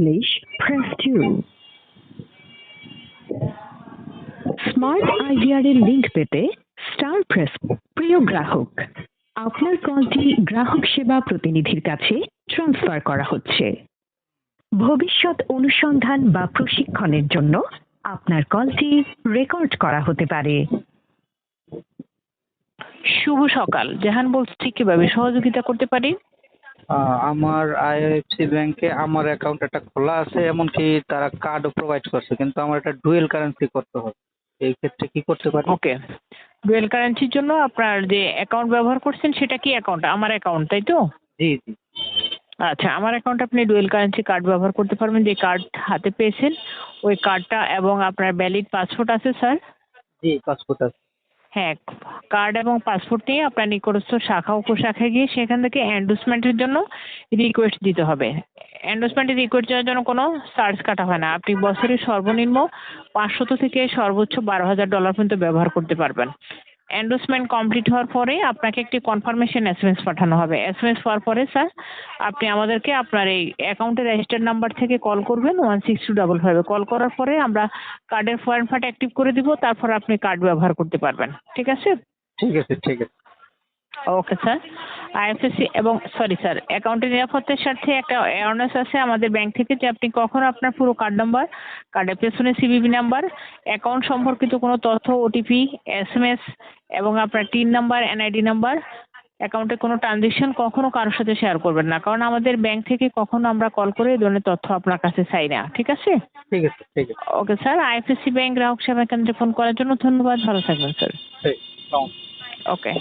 English, press 2. Smart IVR এর link পেতে star press প্রিয় গ্রাহক আপনার কলটি গ্রাহক সেবা প্রতিনিধির কাছে ট্রান্সফার করা হচ্ছে। ভবিষ্যৎ অনুসন্ধান বা প্রশিক্ষণের জন্য আপনার কলটি রেকর্ড করা হতে পারে। শুভ সকাল। জাহান বলছি কীভাবে সহযোগিতা করতে পারি? আমার আইএফসি ব্যাংকে আমার অ্যাকাউন্ট একটা খোলা আছে এমনকি তারা কার্ডও প্রোভাইড করছে কিন্তু আমার একটা ডুয়েল কারেন্সি করতে হবে। এই ক্ষেত্রে কি করতে পারি? ওকে ডুয়েল কারেন্সির জন্য আপনার যে অ্যাকাউন্ট ব্যবহার করছেন সেটা কি অ্যাকাউন্ট আমার অ্যাকাউন্ট তাই তো? জি জি। আচ্ছা আমার অ্যাকাউন্টে আপনি ডুয়েল কারেন্সি কার্ড ব্যবহার করতে পারবেন যে কার্ড হাতে পেয়েছেন। ওই কার্ডটা এবং আপনার ভ্যালিড পাসপোর্ট আছে স্যার জি পাসপোর্ট আছে। হ্যাঁ কার্ড এবং পাসপোর্ট নিয়ে আপনার নিকটস্থ শাখা উপশাখায় গিয়ে সেখান থেকে অ্যান্ডোসমেন্টের জন্য রিকোয়েস্ট দিতে হবে। অ্যান্ডোসমেন্টের রিকোয়েস্ট দেওয়ার জন্য কোনো চার্জ কাটা হয় না। আপনি বছরে সর্বনিম্ন পাঁচশত থেকে সর্বোচ্চ বারো হাজার ডলার পর্যন্ত ব্যবহার করতে পারবেন। এন্ডোসমেন্ট কমপ্লিট হওয়ার পরে আপনাকে একটি কনফার্মেশন এস এম এস পাঠানো হবে। এস এম পাওয়ার পরে স্যার আপনি আমাদেরকে আপনার এই অ্যাকাউন্টের রেজিস্টার নাম্বার থেকে কল করবেন ওয়ান সিক্স টু ডাবল ফাইভে কল করার পরে আমরা কার্ডের ফয়েন ফাট অ্যাক্টিভ করে দিব, তারপর আপনি কার্ড ব্যবহার করতে পারবেন। ঠিক আছে? ঠিক আছে ঠিক আছে। ওকে স্যার আইএফএসসি এবং সরি স্যার অ্যাকাউন্টের নিরাপত্তার স্বার্থে একটা অ্যাওয়ারনেস আছে আমাদের ব্যাংক থেকে যে আপনি কখনো আপনার পুরো কার্ড নাম্বার কার্ডের পেছনে সিবিবি নাম্বার অ্যাকাউন্ট সম্পর্কিত কোনো তথ্য ওটিপি এসএমএস এবং আপনার টিন নাম্বার এনআইডি নাম্বার অ্যাকাউন্টে কোনো ট্রানজেকশন কখনো কারোর সাথে শেয়ার করবেন না। কারণ আমাদের ব্যাংক থেকে কখনো আমরা কল করে এই ধরনের তথ্য আপনার কাছে চাই না। ঠিক আছে? ঠিক আছে ঠিক আছে। ওকে স্যার আইএফএসসি ব্যাংক গ্রাহক সেবা কেন্দ্রে ফোন করার জন্য ধন্যবাদ। ভালো থাকবেন স্যার ওকে